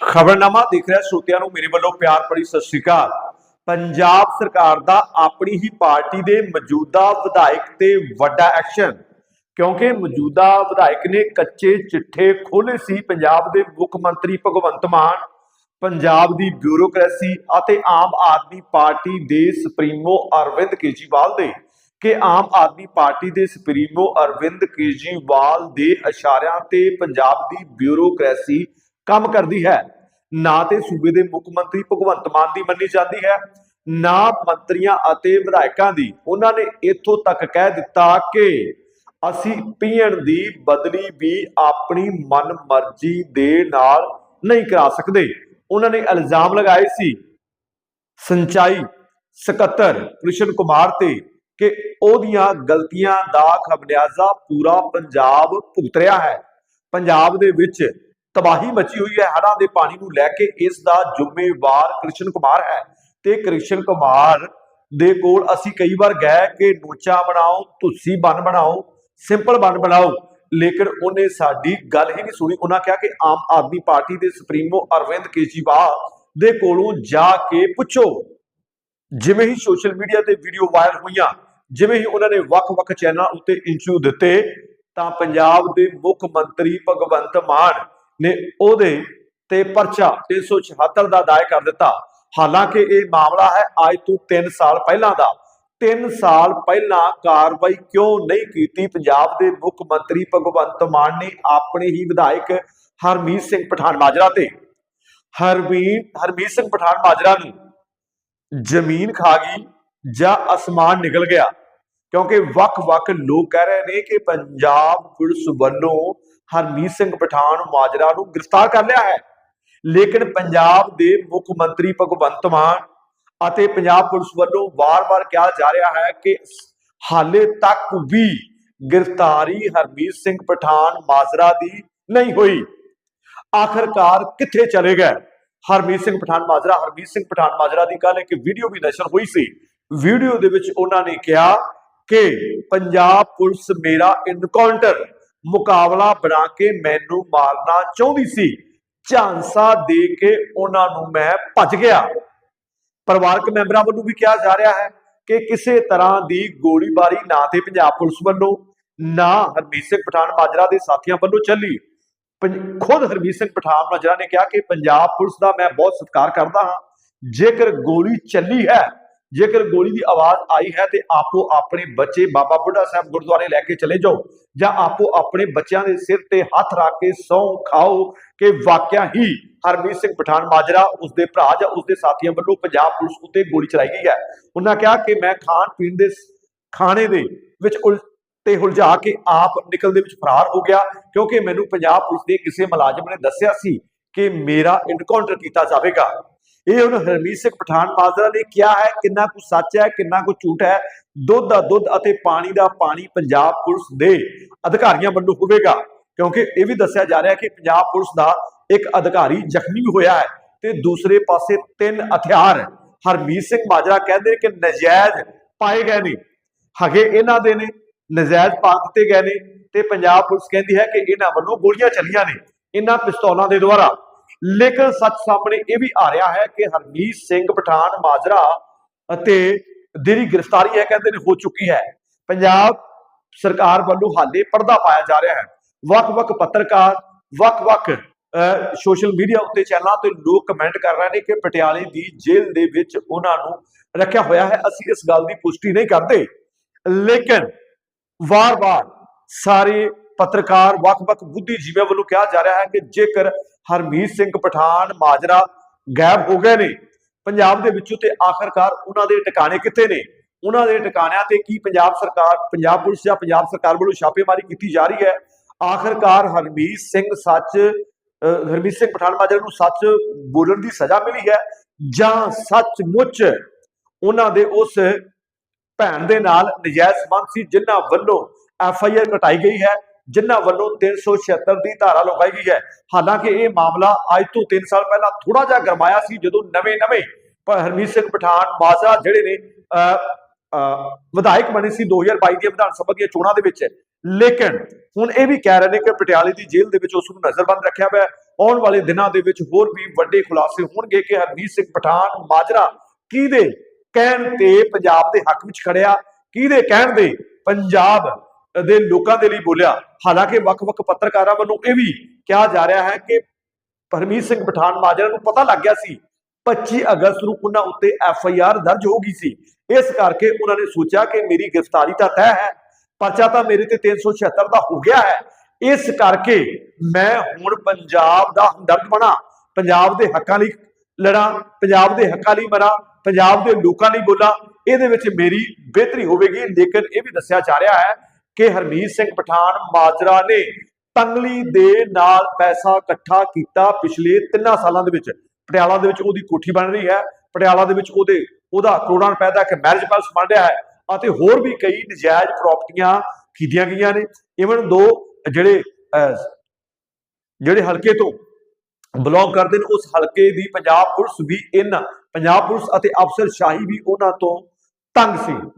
ਖਬਰਨਾਮਾ ਦੇਖ ਰਿਹਾ ਸਰੋਤਿਆਂ ਨੂੰ, ਮੇਰੇ ਵੱਲੋਂ ਪਿਆਰ ਭਰੀ ਸਤਿ ਸ਼੍ਰੀ ਅਕਾਲ। ਪੰਜਾਬ ਸਰਕਾਰ ਦਾ ਆਪਣੀ ਹੀ ਪਾਰਟੀ ਦੇ ਮੌਜੂਦਾ ਵਿਧਾਇਕ ਤੇ ਵੱਡਾ ਐਕਸ਼ਨ, ਕਿਉਂਕਿ ਮੌਜੂਦਾ ਵਿਧਾਇਕ ਨੇ ਕੱਚੇ ਚਿੱਠੇ ਖੋਲੇ ਸੀ ਪੰਜਾਬ ਦੇ ਮੁੱਖ ਮੰਤਰੀ ਭਗਵੰਤ ਮਾਨ, ਪੰਜਾਬ ਦੀ ਬਿਊਰੋਕ੍ਰੇਸੀ ਅਤੇ ਆਮ ਆਦਮੀ ਪਾਰਟੀ ਦੇ ਸੁਪਰੀਮੋ ਅਰਵਿੰਦ ਕੇਜਰੀਵਾਲ ਦੇ, ਕਿ ਆਮ ਆਦਮੀ ਪਾਰਟੀ ਦੇ ਸੁਪਰੀਮੋ ਅਰਵਿੰਦ ਕੇਜਰੀਵਾਲ ਦੇ ਇਸ਼ਾਰਿਆਂ ਤੇ ਪੰਜਾਬ ਦੀ ਬਿਊਰੋਕ੍ਰੇਸੀ ਕੰਮ ਕਰਦੀ ਹੈ। ਨਾ ਤੇ ਸੂਬੇ ਦੇ ਮੁੱਖ ਮੰਤਰੀ ਭਗਵੰਤ ਮਾਨ ਦੀ ਮੰਨੀ ਜਾਂਦੀ ਹੈ, ਨਾ ਮੰਤਰੀਆਂ ਅਤੇ ਵਿਧਾਇਕਾਂ ਦੀ। ਉਹਨਾਂ ਨੇ ਇੱਥੋਂ ਤੱਕ ਕਹਿ ਦਿੱਤਾ ਕਿ ਅਸੀਂ ਪੀਐਨ ਦੀ ਬਦਲੀ ਵੀ ਆਪਣੀ ਮਨਮਰਜ਼ੀ ਦੇ ਨਾਲ ਨਹੀਂ ਕਰਾ ਸਕਦੇ। ਉਹਨਾਂ ਨੇ ਇਲਜ਼ਾਮ ਲਗਾਏ ਸੀ ਸਿੰਚਾਈ ਸਕੱਤਰ ਕ੍ਰਿਸ਼ਨ ਕੁਮਾਰ ਤੇ ਕਿ ਉਹਦੀਆਂ ਗਲਤੀਆਂ ਦਾ ਖਮਿਆਜ਼ਾ ਪੂਰਾ ਪੰਜਾਬ ਭੁਗਤ ਰਿਹਾ ਹੈ। ਪੰਜਾਬ ਦੇ ਵਿੱਚ ਤਬਾਹੀ ਮਚੀ ਹੋਈ ਹੈ। ਹੜ੍ਹਾਂ ਦੇ ਪਾਣੀ ਨੂੰ ਲੈ ਕੇ ਇਸ ਦਾ ਜ਼ਿੰਮੇਵਾਰ ਕ੍ਰਿਸ਼ਨ ਕੁਮਾਰ ਹੈ ਤੇ ਕ੍ਰਿਸ਼ਨ ਕੁਮਾਰ ਦੇ ਕੋਲ ਅਸੀਂ ਕਈ ਵਾਰ ਗਏ ਕਿ ਨੋਚਾ ਬਣਾਓ ਤੁਸੀਂ ਬਨ ਬਣਾਓ, ਸਿੰਪਲ ਬਨ ਬਣਾਓ, ਲੇਕਿਨ ਉਹਨੇ ਸਾਡੀ ਗੱਲ ਹੀ ਨਹੀਂ ਸੁਣੀ। ਉਹਨਾਂ ਕਿਹਾ ਕਿ ਆਮ ਆਦਮੀ ਪਾਰਟੀ ਦੇ ਸੁਪਰੀਮੋ ਅਰਵਿੰਦ ਕੇਜਰੀਵਾਲ ਦੇ ਕੋਲੋਂ ਜਾ ਕੇ ਪੁੱਛੋ। ਜਿਵੇਂ ਹੀ ਸੋਸ਼ਲ ਮੀਡੀਆ ਤੇ ਵੀਡੀਓ ਵਾਇਰਲ ਹੋਈਆਂ, ਜਿਵੇਂ ਹੀ ਉਹਨਾਂ ਨੇ ਵੱਖ-ਵੱਖ ਚੈਨਲਾਂ ਉੱਤੇ ਇੰਟਰਵਿਊ ਦਿੱਤੇ, ਤਾਂ ਪੰਜਾਬ ਦੇ ਮੁੱਖ ਮੰਤਰੀ ਭਗਵੰਤ ਮਾਨ ਨੇ ਉਹਦੇ ਤੇ ਪਰਚਾ 376 ਦਾ ਦਾਇਰ ਕਰ ਦਿੱਤਾ। ਹਾਲਾਂਕਿ ਇਹ ਮਾਮਲਾ ਹੈ, ਅੱਜ ਤੋਂ 3 ਸਾਲ ਪਹਿਲਾਂ ਦਾ। 3 ਸਾਲ ਪਹਿਲਾਂ ਕਾਰਵਾਈ ਕਿਉਂ ਨਹੀਂ ਕੀਤੀ? ਪੰਜਾਬ ਦੇ ਮੁੱਖ ਮੰਤਰੀ ਭਗਵੰਤ ਮਾਨ ਨੇ ਆਪਣੇ ਹੀ ਵਿਧਾਇਕ ਹਰਮੀਤ ਸਿੰਘ ਪਠਾਨ ਮਾਜਰਾ ਤੇ। ਹਰਮੀਤ ਹਰਮੀਤ ਸਿੰਘ ਪਠਾਨ ਮਾਜਰਾ ਨੂੰ ਜ਼ਮੀਨ ਖਾ ਗਈ ਜਾਂ ਅਸਮਾਨ ਨਿਕਲ ਗਿਆ? ਕਿਉਂਕਿ ਵੱਖ-ਵੱਖ ਲੋਕ ਕਹਿ ਰਹੇ ਨੇ ਕਿ ਪੰਜਾਬ ਪੁਲਿਸ ਵੱਲੋਂ ਹਰਮੀਤ ਸਿੰਘ ਪਠਾਨ ਮਾਜਰਾ ਨੂੰ ਗ੍ਰਿਫਤਾਰ ਕਰ ਲਿਆ ਹੈ। ਲੇਕਿਨ ਪੰਜਾਬ ਦੇ ਮੁੱਖ ਮੰਤਰੀ ਭਗਵੰਤ ਮਾਨ ਅਤੇ ਪੰਜਾਬ ਪੁਲਿਸ ਵੱਲੋਂ ਵਾਰ-ਵਾਰ ਕਿਹਾ ਜਾ ਰਿਹਾ ਹੈ ਕਿ ਹਾਲੇ ਤੱਕ ਵੀ ਗ੍ਰਿਫਤਾਰੀ ਹਰਮੀਤ ਸਿੰਘ ਪਠਾਨ ਮਾਜਰਾ ਦੀ ਨਹੀਂ ਹੋਈ। ਆਖਰਕਾਰ ਕਿੱਥੇ ਚਲੇ ਗਏ? ਹਰਮੀਤ ਸਿੰਘ ਪਠਾਨ ਮਾਜਰਾ, ਹਰਮੀਤ ਸਿੰਘ ਪਠਾਨ ਮਾਜਰਾ ਦੀ ਕੱਲ ਇੱਕ ਵੀਡੀਓ ਵੀ ਨਸ਼ਰ ਹੋਈ ਸੀ। ਵੀਡੀਓ ਦੇ ਵਿੱਚ ਉਹਨਾਂ ਨੇ ਕਿਹਾ ਕਿ ਪੰਜਾਬ ਪੁਲਿਸ ਮੇਰਾ ਇਨਕਾਊਂਟਰ ਮੁਕਾਬਲਾ ਬਣਾ ਕੇ ਮੈਨੂੰ ਮਾਰਨਾ ਚਾਹੁੰਦੀ ਸੀ। ਝਾਂਸਾ ਦੇ ਕੇ ਉਹਨਾਂ ਨੂੰ ਮੈਂ ਭੱਜ ਗਿਆ। ਪਰਿਵਾਰਕ ਮੈਂਬਰਾਂ ਵੱਲੋਂ ਵੀ ਕਿਹਾ ਜਾ ਰਿਹਾ ਹੈ ਕਿ ਕਿਸੇ ਤਰ੍ਹਾਂ ਦੀ ਗੋਲੀਬਾਰੀ ਨਾ ਤੇ ਪੰਜਾਬ ਪੁਲਿਸ ਵੱਲੋਂ, ਨਾ ਹਰਮੀਤ ਸਿੰਘ ਪਠਾਨ ਮਾਜਰਾ ਦੇ ਸਾਥੀਆਂ ਵੱਲੋਂ ਚੱਲੀ। ਪੰਜ- ਖੁਦ ਹਰਮੀਤ ਸਿੰਘ ਪਠਾਨ ਮਾਜਰਾ ਨੇ ਕਿਹਾ ਕਿ ਪੰਜਾਬ ਪੁਲਿਸ ਦਾ ਮੈਂ ਬਹੁਤ ਸਤਿਕਾਰ ਕਰਦਾ ਹਾਂ। ਜੇਕਰ ਗੋਲੀ ਚੱਲੀ ਹੈ ਜੇਕਰ ਗੋਲੀ ਦੀ ਆਵਾਜ਼ ਆਈ ਹੈ ਤੇ ਆਪੋ ਆਪਣੇ ਬੱਚੇ ਬਾਬਾ ਬੁੱਢਾ ਸਾਹਿਬ ਗੁਰਦੁਆਰੇ ਲੈ ਕੇ ਚਲੇ ਜਾਓ ਜਾਂ ਆਪੋ ਆਪਣੇ ਬੱਚਿਆਂ ਦੇ ਸਿਰ ਤੇ ਹੱਥ ਰੱਖ ਕੇ ਸੌਂ ਖਾਓ ਕਿ ਵਾਕਿਆ ਹੀ ਹਰਮੀਤ ਸਿੰਘ ਪਠਾਨ ਮਾਜਰਾ, ਉਸਦੇ ਭਰਾ ਜਾਂ ਉਸਦੇ ਸਾਥੀਆਂ ਵੱਲੋਂ ਪੰਜਾਬ ਪੁਲਿਸ ਉੱਤੇ ਗੋਲੀ ਚਲਾਈ ਗਈ ਹੈ। ਉਹਨਾਂ ਕਿਹਾ ਕਿ ਮੈਂ ਖਾਣ ਪੀਣ ਦੇ ਖਾਣੇ ਦੇ ਵਿੱਚ ਉਲ ਤੇ ਹੁਲਝਾ ਕੇ ਆਪ ਨਿਕਲ ਦੇ ਵਿੱਚ ਫਰਾਰ ਹੋ ਗਿਆ ਕਿਉਂਕਿ ਮੈਨੂੰ ਪੰਜਾਬ ਪੁਲਿਸ ਦੇ ਕਿਸੇ ਮੁਲਾਜ਼ਮ ਨੇ ਦੱਸਿਆ ਸੀ ਕਿ ਮੇਰਾ ਇਨਕਾਊਂਟਰ ਕੀਤਾ ਜਾਵੇਗਾ। ਇਹ ਹੁਣ ਹਰਮੀਤ ਸਿੰਘ ਪਠਾਨ ਮਾਜਰਾ ਨੇ ਕਿਹਾ ਹੈ, ਕਿੰਨਾ ਕੁ ਸੱਚ ਹੈ, ਕਿੰਨਾ ਕੁ ਝੂਠ ਹੈ। ਦੁੱਧ ਦਾ ਦੁੱਧ ਅਤੇ ਪਾਣੀ ਦਾ ਪਾਣੀ ਪੰਜਾਬ ਪੁਲਿਸ ਦੇ ਅਧਿਕਾਰੀਆਂ ਵੱਲੋਂ ਹੋਵੇਗਾ। ਕਿਉਂਕਿ ਇਹ ਵੀ ਦੱਸਿਆ ਜਾ ਰਿਹਾ ਹੈ ਕਿ ਪੰਜਾਬ ਪੁਲਿਸ ਦਾ ਇੱਕ ਅਧਿਕਾਰੀ ਜ਼ਖਮੀ ਹੋਇਆ ਹੈ ਤੇ ਦੂਸਰੇ ਪਾਸੇ ਤਿੰਨ ਹਥਿਆਰ। ਹਰਮੀਤ ਸਿੰਘ ਮਾਜਰਾ ਕਹਿੰਦੇ ਕਿ ਨਜਾਇਜ਼ ਪਾਏ ਗਏ ਨੇ। ਹਗੇ ਇਹਨਾਂ ਦੇ ਨੇ ਨਜਾਇਜ਼ ਪਾ ਦਿੱਤੇ ਗਏ ਨੇ ਤੇ ਪੰਜਾਬ ਪੁਲਿਸ ਕਹਿੰਦੀ ਹੈ ਕਿ ਇਹਨਾਂ ਵੱਲੋਂ ਗੋਲੀਆਂ ਚੱਲੀਆਂ ਨੇ। ਇਹਨਾਂ ਪਿਸਤੌਲਾਂ ਦੇ ਦੁਆਰਾ। ਲੇਕਿਨ ਸੱਚ ਸਾਹਮਣੇ ਇਹ ਵੀ ਆ ਰਿਹਾ ਹੈ ਕਿ ਹਰਮੀਤ ਸਿੰਘ ਪਠਾਨ ਮਾਜਰਾ ਅਤੇ ਜਿਹੜੀ ਗ੍ਰਿਫਤਾਰੀ ਹੈ ਕਹਿੰਦੇ ਨੇ ਹੋ ਚੁੱਕੀ ਹੈ। ਪੰਜਾਬ ਸਰਕਾਰ ਵੱਲੋਂ ਹਾਲੇ ਪਰਦਾ ਪਾਇਆ ਜਾ ਰਿਹਾ ਹੈ। ਵੱਖ-ਵੱਖ ਪੱਤਰਕਾਰ, ਵੱਖ-ਵੱਖ ਸੋਸ਼ਲ ਮੀਡੀਆ ਉੱਤੇ ਚੈਨਲਾਂ ਤੇ ਲੋਕ ਕਮੈਂਟ ਕਰ ਰਹੇ ਨੇ ਕਿ ਪਟਿਆਲੇ ਦੀ ਜੇਲ੍ਹ ਦੇ ਵਿੱਚ ਉਹਨਾਂ ਨੂੰ ਰੱਖਿਆ ਹੋਇਆ ਹੈ। ਅਸੀਂ ਇਸ ਗੱਲ ਦੀ ਪੁਸ਼ਟੀ ਨਹੀਂ ਕਰਦੇ। ਲੇਕਿਨ ਵਾਰ-ਵਾਰ ਸਾਰੇ ਪੱਤਰਕਾਰ ਵੱਖ-ਵੱਖ ਬੁੱਧੀਜੀਵੀਆਂ ਵੱਲੋਂ ਕਿਹਾ ਜਾ ਰਿਹਾ ਹੈ ਕਿ ਜੇਕਰ ਹਰਮੀਤ ਸਿੰਘ ਪਠਾਨ, ਮਾਜਰਾ ਗਾਇਬ ਹੋ ਗਏ ਨੇ, ਪੰਜਾਬ ਦੇ ਵਿੱਚੋਂ ਤੇ ਆਖਰਕਾਰ ਉਹਨਾਂ ਦੇ ਟਿਕਾਣੇ ਕਿੱਥੇ ਨੇ? ਉਹਨਾਂ ਦੇ ਟਿਕਾਣਿਆਂ ਤੇ ਕੀ ਪੰਜਾਬ ਸਰਕਾਰ, ਪੰਜਾਬ ਪੁਲਿਸ ਜਾਂ ਪੰਜਾਬ ਸਰਕਾਰ ਵੱਲੋਂ ਛਾਪੇਮਾਰੀ ਕੀਤੀ ਜਾ ਰਹੀ ਹੈ? ਆਖਰਕਾਰ ਹਰਮੀਤ ਸਿੰਘ ਸੱਚ ਹਰਮੀਤ ਸਿੰਘ ਪਠਾਨ ਮਾਜਰਾ ਨੂੰ ਸੱਚ ਬੋਲਣ ਦੀ ਸਜ਼ਾ ਮਿਲੀ ਹੈ ਜਾਂ ਸੱਚਮੁੱਚ ਉਹਨਾਂ ਦੇ ਉਸ ਭੈਣ ਦੇ ਨਾਲ ਨਜਾਇਜ਼ ਸੰਬੰਧ ਸੀ ਜਿਨ੍ਹਾਂ ਵੱਲੋਂ ਐਫ ਆਈ ਆਰ ਕਟਾਈ ਗਈ ਹੈ? ਜਿਨ੍ਹਾਂ ਵੱਲੋਂ 376 ਦੀ ਧਾਰਾ ਲਗਾਈ ਗਈ ਹੈ। ਹਾਲਾਂਕਿ ਇਹ ਮਾਮਲਾ ਅੱਜ ਤੋਂ 3 ਸਾਲ ਪਹਿਲਾਂ ਥੋੜਾ ਜਿਹਾ ਗਰਮਾਇਆ ਸੀ ਜਦੋਂ ਨਵੇਂ-ਨਵੇਂ ਹਰਮੀਤ ਸਿੰਘ ਪਠਾਨ ਮਾਜਰਾ ਜਿਹੜੇ ਨੇ ਅਹ, ਵਿਧਾਇਕ ਬਣੇ ਸੀ 2022 ਦੀਆਂ ਵਿਧਾਨ ਸਭਾ ਦੀਆਂ ਚੋਣਾਂ ਦੇ ਵਿੱਚ। ਲੇਕਿਨ ਹੁਣ ਇਹ ਵੀ ਕਹਿ ਰਹੇ ਨੇ ਕਿ ਪਟਿਆਲੇ ਦੀ ਜੇਲ੍ਹ ਦੇ ਵਿੱਚ ਉਸ ਨੂੰ ਨਜ਼ਰਬੰਦ ਰੱਖਿਆ ਹੋਇਆ ਆਉਣ ਵਾਲੇ ਦਿਨਾਂ ਦੇ ਵਿੱਚ ਹੋਰ ਵੀ ਵੱਡੇ ਖੁਲਾਸੇ ਹੋਣਗੇ ਕਿ ਹਰਮੀਤ ਸਿੰਘ ਪਠਾਨ ਮਾਜਰਾ ਕਿਹਦੇ ਕਹਿਣ ਤੇ ਪੰਜਾਬ ਦੇ ਹੱਕ ਵਿੱਚ ਖੜਿਆ ਕਿਹਦੇ ਕਹਿਣ ਦੇ ਪੰਜਾਬ ਦੇ ਲੋਕਾਂ ਦੇ ਲਈ ਬੋਲਿਆ। ਹਾਲਾਂਕਿ ਵੱਖ-ਵੱਖ ਪੱਤਰਕਾਰਾਂ ਵੱਲੋਂ ਇਹ ਵੀ ਕਿਹਾ ਜਾ ਰਿਹਾ ਹੈ ਕਿ ਪਰਮੀਤ ਸਿੰਘ ਪਠਾਨ ਮਾਜਰਾ ਨੂੰ ਪਤਾ ਲੱਗ ਗਿਆ ਸੀ 25 ਅਗਸਤ ਨੂੰ ਉਹਨਾਂ ਉੱਤੇ ਐਫ ਆਈ ਆਰ ਦਰਜ ਹੋ ਗਈ ਸੀ। ਇਸ ਕਰਕੇ ਉਹਨਾਂ ਨੇ ਸੋਚਿਆ ਕਿ ਮੇਰੀ ਗ੍ਰਿਫਤਾਰੀ ਤਾਂ ਤੈਅ ਹੈ, ਪਰਚਾ ਤਾਂ ਮੇਰੇ ਤੇ 376 ਦਾ ਹੋ ਗਿਆ ਹੈ। ਇਸ ਕਰਕੇ ਮੈਂ ਹੁਣ ਪੰਜਾਬ ਦਾ ਹਮਦਰਦ ਬਣਾ, ਪੰਜਾਬ ਦੇ ਹੱਕਾਂ ਲਈ ਲੜਾਂ, ਪੰਜਾਬ ਦੇ ਹੱਕਾਂ ਲਈ ਮਰਾਂ, ਪੰਜਾਬ ਦੇ ਲੋਕਾਂ ਲਈ ਬੋਲਾਂ, ਇਹਦੇ ਵਿੱਚ ਮੇਰੀ ਬਿਹਤਰੀ ਹੋਵੇਗੀ। ਲੇਕਿਨ ਇਹ ਵੀ ਦੱਸਿਆ ਜਾ ਰਿਹਾ ਹੈ ਕਿ ਹਰਮੀਤ ਸਿੰਘ ਪਠਾਨ ਮਾਜਰਾ ਨੇ ਤੰਗਲੀ ਦੇ ਨਾਲ ਪੈਸਾ ਇਕੱਠਾ ਕੀਤਾ ਪਿਛਲੇ 3 ਸਾਲਾਂ ਦੇ ਵਿੱਚ। ਪਟਿਆਲਾ ਦੇ ਵਿੱਚ ਉਹਦੀ ਕੋਠੀ ਬਣ ਰਹੀ ਹੈ। ਪਟਿਆਲਾ ਦੇ ਵਿੱਚ ਉਹਦੇ ਉਹਦਾ ਕਰੋੜਾਂ ਰੁਪਏ ਦਾ ਇੱਕ ਮੈਰਿਜ ਪੈਲਸ ਬਣ ਰਿਹਾ ਹੈ ਅਤੇ ਹੋਰ ਵੀ ਕਈ ਨਜਾਇਜ਼ ਪ੍ਰਾਪਰਟੀਆਂ ਖਰੀਦੀਆਂ ਗਈਆਂ ਨੇ। ਇਵਨ ਦੋ ਜਿਹੜੇ ਅਹ, ਜਿਹੜੇ ਹਲਕੇ ਤੋਂ ਬਿਲੋਂਗ ਕਰਦੇ ਨੇ ਉਸ ਹਲਕੇ ਦੀ ਪੰਜਾਬ ਪੁਲਿਸ ਵੀ ਇਨ ਪੰਜਾਬ ਪੁਲਿਸ ਅਤੇ ਅਫਸਰ ਸ਼ਾਹੀ ਵੀ ਉਹਨਾਂ ਤੋਂ ਤੰਗ ਸੀ।